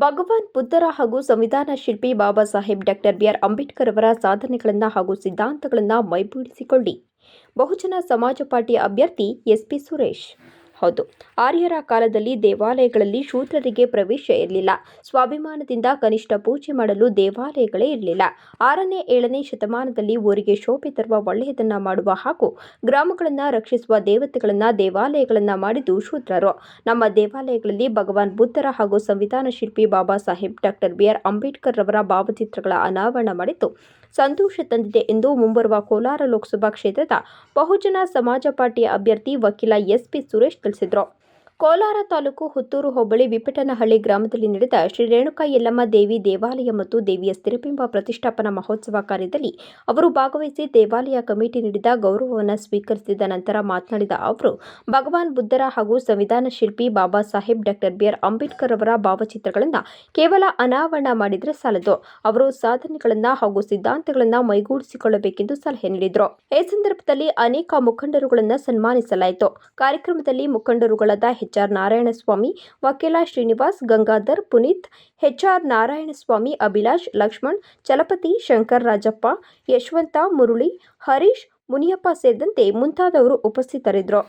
ಭಗವಾನ್ ಬುದ್ಧರ ಹಾಗೂ ಸಂವಿಧಾನ ಶಿಲ್ಪಿ Baba Saheb doctor B R Ambedkar ಅವರ ಸಾಧನೆಗಳನ್ನು ಹಾಗೂ ಸಿದ್ಧಾಂತಗಳನ್ನು ಮೈಗೂಡಿಸಿಕೊಳ್ಳಿ ಬಹುಜನ ಸಮಾಜ ಪಾರ್ಟಿ ಅಭ್ಯರ್ಥಿ ಎಸ್ಪಿ ಸುರೇಶ್. ಹೌದು. ಆರ್ಯರ ಕಾಲದಲ್ಲಿ ದೇವಾಲಯಗಳಲ್ಲಿ ಶೂದ್ರರಿಗೆ ಪ್ರವೇಶ ಇರಲಿಲ್ಲ. ಸ್ವಾಭಿಮಾನದಿಂದ ಕನಿಷ್ಠ ಪೂಜೆ ಮಾಡಲು ದೇವಾಲಯಗಳೇ ಇರಲಿಲ್ಲ. ಆರನೇ ಏಳನೇ ಶತಮಾನದಲ್ಲಿ ಊರಿಗೆ ಶೋಭೆ ತರುವ ಒಳ್ಳೆಯದನ್ನ ಮಾಡುವ ಹಾಗೂ ಗ್ರಾಮಗಳನ್ನು ರಕ್ಷಿಸುವ ದೇವತೆಗಳನ್ನ ದೇವಾಲಯಗಳನ್ನ ಮಾಡಿದ್ದು ಶೂದ್ರರು. ನಮ್ಮ ದೇವಾಲಯಗಳಲ್ಲಿ ಭಗವಾನ್ ಬುದ್ಧರ ಹಾಗೂ ಸಂವಿಧಾನ ಶಿಲ್ಪಿ Baba Saheb doctor B R Ambedkar ರವರ ಭಾವಚಿತ್ರಗಳ ಅನಾವರಣ ಮಾಡಿದ್ದು ಸಂತೋಷ ತಂದಿದೆ ಎಂದು ಮುಂಬರುವ ಕೋಲಾರ ಲೋಕಸಭಾ ಕ್ಷೇತ್ರದ ಬಹುಜನ ಸಮಾಜ ಪಾರ್ಟಿಯ ಅಭ್ಯರ್ಥಿ ವಕೀಲ ಎಸ್ಪಿ ಸುರೇಶ್ ತಿಳಿಸಿದರು. ಕೋಲಾರ ತಾಲೂಕು ಹುತ್ತೂರು ಹೋಬಳಿ ವಿಪಟನಹಳ್ಳಿ ಗ್ರಾಮದಲ್ಲಿ ನಡೆದ ಶ್ರೀ ರೇಣುಕಾ ಯಲ್ಲಮ್ಮ ದೇವಿ ದೇವಾಲಯ ಮತ್ತು ದೇವಿಯ ಸ್ಥಿರಬಿಂಬ ಪ್ರತಿಷ್ಠಾಪನಾ ಮಹೋತ್ಸವ ಕಾರ್ಯದಲ್ಲಿ ಅವರು ಭಾಗವಹಿಸಿ ದೇವಾಲಯ ಕಮಿಟಿ ನೀಡಿದ ಗೌರವವನ್ನು ಸ್ವೀಕರಿಸಿದ ನಂತರ ಮಾತನಾಡಿದ ಅವರು, ಭಗವಾನ್ ಬುದ್ಧರ ಹಾಗೂ ಸಂವಿಧಾನ ಶಿಲ್ಪಿ Baba Saheb doctor B R Ambedkar ಅವರ ಭಾವಚಿತ್ರಗಳನ್ನು ಕೇವಲ ಅನಾವರಣ ಮಾಡಿದರೆ ಸಾಲದು. ಅವರು ಸಾಧನೆಗಳನ್ನು ಹಾಗೂ ಸಿದ್ಧಾಂತಗಳನ್ನು ಮೈಗೂಡಿಸಿಕೊಳ್ಳಬೇಕೆಂದು ಸಲಹೆ ನೀಡಿದರು. ಈ ಸಂದರ್ಭದಲ್ಲಿ ಅನೇಕ ಮುಖಂಡರುಗಳನ್ನು ಸನ್ಮಾನಿಸಲಾಯಿತು. ಕಾರ್ಯಕ್ರಮದಲ್ಲಿ ಮುಖಂಡರುಗಳಾದ ಎಚ್ಆರ್ ನಾರಾಯಣಸ್ವಾಮಿ, ವಕೀಲ ಶ್ರೀನಿವಾಸ್, ಗಂಗಾಧರ್, ಪುನೀತ್, ಎಚ್ಆರ್ ನಾರಾಯಣಸ್ವಾಮಿ, ಅಭಿಲಾಷ್, ಲಕ್ಷ್ಮಣ್, ಚಲಪತಿ ಶಂಕರ್ ರಾಜಪ್ಪ, ಯಶವಂತ ಮುರುಳಿ, ಹರೀಶ್ ಮುನಿಯಪ್ಪ ಸೇರಿದಂತೆ ಮುಂತಾದವರು ಉಪಸ್ಥಿತರಿದ್ದರು.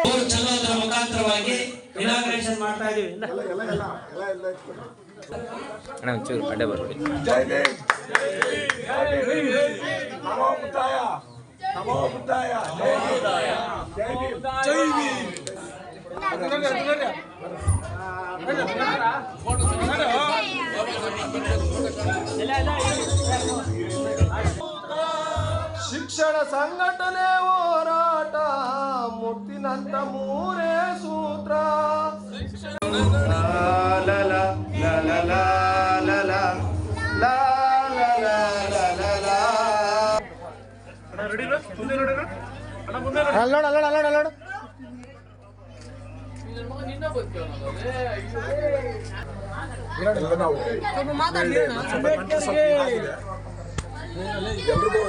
ಅದರ ಮುಖಾಂತರವಾಗಿ ಇನಾಗ್ರೇಷನ್ ಮಾಡ್ತಾ ಇದೀವಿ. ಅಡ್ಡೆ ಶಿಕ್ಷಣ ಸಂಘಟನೆ ನಂತ ಮೂರೇ ಸೂತ್ರ ಲಲ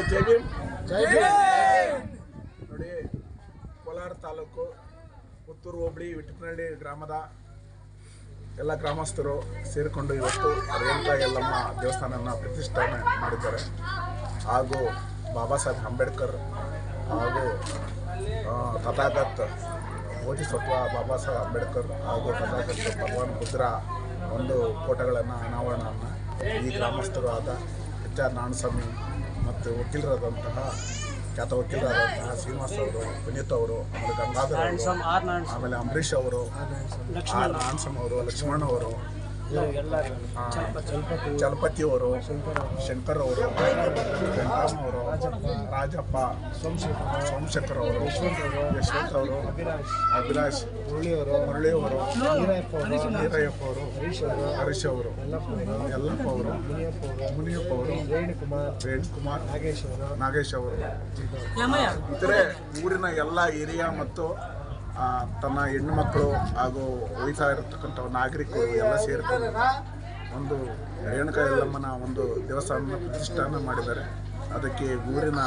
ಜೈ ಭೀಮ್ ಜೈ ಭೀಮ್ ತಾಲೂಕು, ಪುತ್ತೂರು, ಹೋಬಳಿ ವಿಟ್ಟನಹಳ್ಳಿ ಗ್ರಾಮದ ಎಲ್ಲ ಗ್ರಾಮಸ್ಥರು ಸೇರಿಕೊಂಡು ಇವತ್ತು ರೇಣುಕಾ ಎಲ್ಲಮ್ಮ ದೇವಸ್ಥಾನನ ಪ್ರತಿಷ್ಠಾಪನೆ ಮಾಡಿದ್ದಾರೆ. ಹಾಗೂ ಬಾಬಾ ಸಾಹೇಬ್ ಅಂಬೇಡ್ಕರ್ ಹಾಗೂ ತಥಾಗತ್ ಬೋಧಿಸತ್ವ ಬಾಬಾ ಸಾಹೇಬ್ ಅಂಬೇಡ್ಕರ್ ಹಾಗೂ ತಥಾಗತ್ ಭಗವಾನ್ ಬುದ್ಧರ ಒಂದು ಫೋಟೋಗಳನ್ನು ಅನಾವರಣವನ್ನು ಈ ಗ್ರಾಮಸ್ಥರು ಆದ ಎಚ್ ಆರ್ ನಾರಾಯಣಸ್ವಾಮಿ ಮತ್ತು ವಕೀಲರಾದಂತಹ ಖ್ಯಾತ ವಕೀಲರಾದಂತಹ ಶ್ರೀನಿವಾಸ್ ಅವರು ಪುನೀತ್ ಅವರು ಆಮೇಲೆ ಗಂಗಾಧರ್ ಅವರು ಆಮೇಲೆ ಅಂಬರೀಷ್ ಅವರು ಆರ್ ನಾರಾಯಣಸ್ವಾಮಿ ಅವರು ಲಕ್ಷ್ಮಣ್ ಅವರು. ಆ, ಚಲಪತಿ. ಅವರು ಶಂಕರ್ ಅವರು ಅವರು ರಾಜಪ್ಪ ಸೋಮಶೇಖರ್ ಅವರು ಯಶವಂತ್ ಅವರು ಅಭಿಲಾಷ್ ಮುರಳಿಯವರು ಅವರು ಮುರಳಿ ಅವರು ಹರೀಶ್ ಅವರು ಯಲ್ಲಪ್ಪ ಅವರು ಮುನಿಯಪ್ಪ ಅವರು ರೇಣುಕುಮಾರ್ ರೇಣುಕುಮಾರ್ ನಾಗೇಶ್ ಅವರು ನಾಗೇಶ್ ಅವರು. ಇತರೆ ಊರಿನ ಎಲ್ಲ ಹಿರಿಯ ಮತ್ತು ತನ್ನ ಹೆಣ್ಣು ಮಕ್ಕಳು ಹಾಗೂ ಒಯ್ತಾ ಇರತಕ್ಕಂಥ ನಾಗರಿಕರು ಎಲ್ಲ ಸೇರಿಕೊಂಡು ಒಂದು ರೇಣುಕಾ ಯಲ್ಲಮ್ಮನ ಒಂದು ದೇವಸ್ಥಾನ ಪ್ರತಿಷ್ಠಾನ ಮಾಡಿದ್ದಾರೆ. ಅದಕ್ಕೆ ಊರಿನ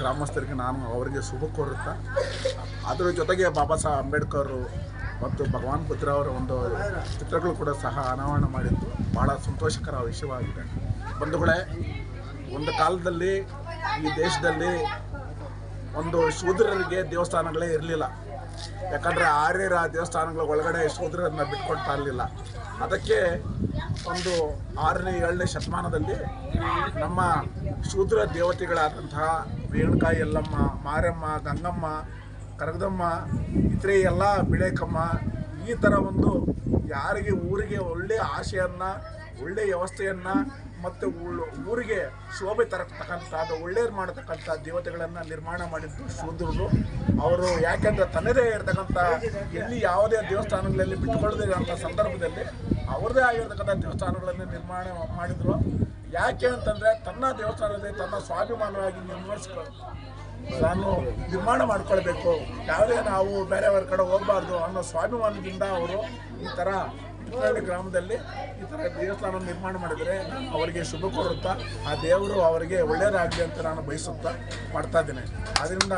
ಗ್ರಾಮಸ್ಥರಿಗೆ ನಾನು ಅವರಿಗೆ ಶುಭ ಕೋರುತ್ತಾ ಅದರ ಜೊತೆಗೆ ಬಾಬಾ ಸಾಹೇಬ್ ಅಂಬೇಡ್ಕರ್ ಮತ್ತು ಭಗವಾನ್ ಪುತ್ರ ಅವರ ಒಂದು ಚಿತ್ರಗಳು ಕೂಡ ಸಹ ಅನಾವರಣ ಮಾಡಿದ್ದು ಭಾಳ ಸಂತೋಷಕರ ವಿಷಯವಾಗಿದೆ. ಬಂಧುಗಳೇ, ಒಂದು ಕಾಲದಲ್ಲಿ ಈ ದೇಶದಲ್ಲಿ ಒಂದು ಶೂದ್ರರಿಗೆ ದೇವಸ್ಥಾನಗಳೇ ಇರಲಿಲ್ಲ. ಯಾಕಂದರೆ ಆರ್ಯರ ದೇವಸ್ಥಾನಗಳ ಒಳಗಡೆ ಅದನ್ನ ಬಿಟ್ಕೊಳ್ತಾ ಇರಲಿಲ್ಲ ಅದಕ್ಕೆ ಒಂದು ಆರನೇ, ಏಳನೇ ಶತಮಾನದಲ್ಲಿ ನಮ್ಮ ಶೂದ್ರ ದೇವತೆಗಳಾದಂತಹ ರೇಣುಕಾ ಎಲ್ಲಮ್ಮ ಮಾರಮ್ಮ, ಗಂಗಮ್ಮ, ಕರಗದಮ್ಮ, ಇತರೆ ಎಲ್ಲ ಬಿಳೇಕಮ್ಮ, ಈ ಥರ ಒಂದು ಯಾರಿಗೆ ಊರಿಗೆ ಒಳ್ಳೆಯ ಆಶೆಯನ್ನು ಒಳ್ಳೆಯ ವ್ಯವಸ್ಥೆಯನ್ನು ಮತ್ತು ಊರಿಗೆ ಶೋಭೆ ತರತಕ್ಕಂಥ ಒಳ್ಳೇದು ಮಾಡತಕ್ಕಂಥ ದೇವತೆಗಳನ್ನು ನಿರ್ಮಾಣ ಮಾಡಿದ್ದು ಶೂದ್ರರು. ಅವರು ಯಾಕೆಂದರೆ ತನ್ನದೇ ಇರತಕ್ಕಂಥ ಎಲ್ಲಿ ಯಾವುದೇ ದೇವಸ್ಥಾನಗಳಲ್ಲಿ ಬಿಟ್ಟುಕೊಳ್ಳದೇ ಇರೋಂಥ ಸಂದರ್ಭದಲ್ಲಿ ಅವ್ರದ್ದೇ ಆಗಿರ್ತಕ್ಕಂಥ ದೇವಸ್ಥಾನಗಳನ್ನು ನಿರ್ಮಾಣ ಮಾಡಿದ್ರು. ಯಾಕೆ ಅಂತಂದರೆ ತನ್ನ ದೇವಸ್ಥಾನದಲ್ಲಿ ತನ್ನ ಸ್ವಾಭಿಮಾನವಾಗಿ ನಿರ್ವಹಿಸ್ಕೊ ನಾನು ನಿರ್ಮಾಣ ಮಾಡ್ಕೊಳ್ಬೇಕು. ಯಾವುದೇ ನಾವು ಬೇರೆಯವ್ರ ಕಡೆ ಹೋಗಬಾರ್ದು ಅನ್ನೋ ಸ್ವಾಭಿಮಾನದಿಂದ ಅವರು ಈ ಥರ ಇಟ್ನಳ್ಳಿ ಗ್ರಾಮದಲ್ಲಿ ಈ ಥರ ದೇವಸ್ಥಾನ ನಿರ್ಮಾಣ ಮಾಡಿದರೆ ಅವರಿಗೆ ಶುಭ ಕೋರುತ್ತಾ ಆ ದೇವರು ಅವರಿಗೆ ಒಳ್ಳೆಯದಾಗಲಿ ಅಂತ ನಾನು ಬಯಸುತ್ತಾ ಮಾಡ್ತಾ ಇದ್ದೇನೆ. ಆದ್ದರಿಂದ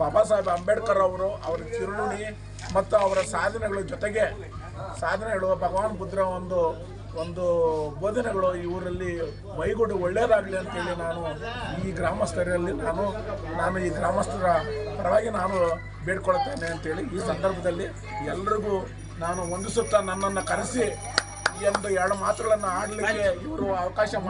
ಬಾಬಾ ಸಾಹೇಬ್ ಅಂಬೇಡ್ಕರ್ ಅವರು ಅವರ ತಿರುಳುಣಿ ಮತ್ತು ಅವರ ಸಾಧನೆಗಳ ಜೊತೆಗೆ ಸಾಧನೆಗಳು ಭಗವಾನ್ ಬುದ್ಧರ ಒಂದು ಒಂದು ಬೋಧನೆಗಳು ಈ ಊರಲ್ಲಿ ಮೈಗೂಡು ಒಳ್ಳೆಯದಾಗಲಿ ಅಂತೇಳಿ ನಾನು ಈ ಗ್ರಾಮಸ್ಥರಲ್ಲಿ ನಾನು ನಾನು ಈ ಗ್ರಾಮಸ್ಥರ ಪರವಾಗಿ ನಾನು ಬೇಡ್ಕೊಳ್ತೇನೆ ಅಂತೇಳಿ ಈ ಸಂದರ್ಭದಲ್ಲಿ ಎಲ್ರಿಗೂ ನಾನು ಒಂದು ಸುತ್ತ ನನ್ನನ್ನು ಕರೆಸಿ ಎಂದು ಎರಡು ಮಾತುಗಳನ್ನು ಆಡಲಿಕ್ಕೆ ಇವರು ಅವಕಾಶ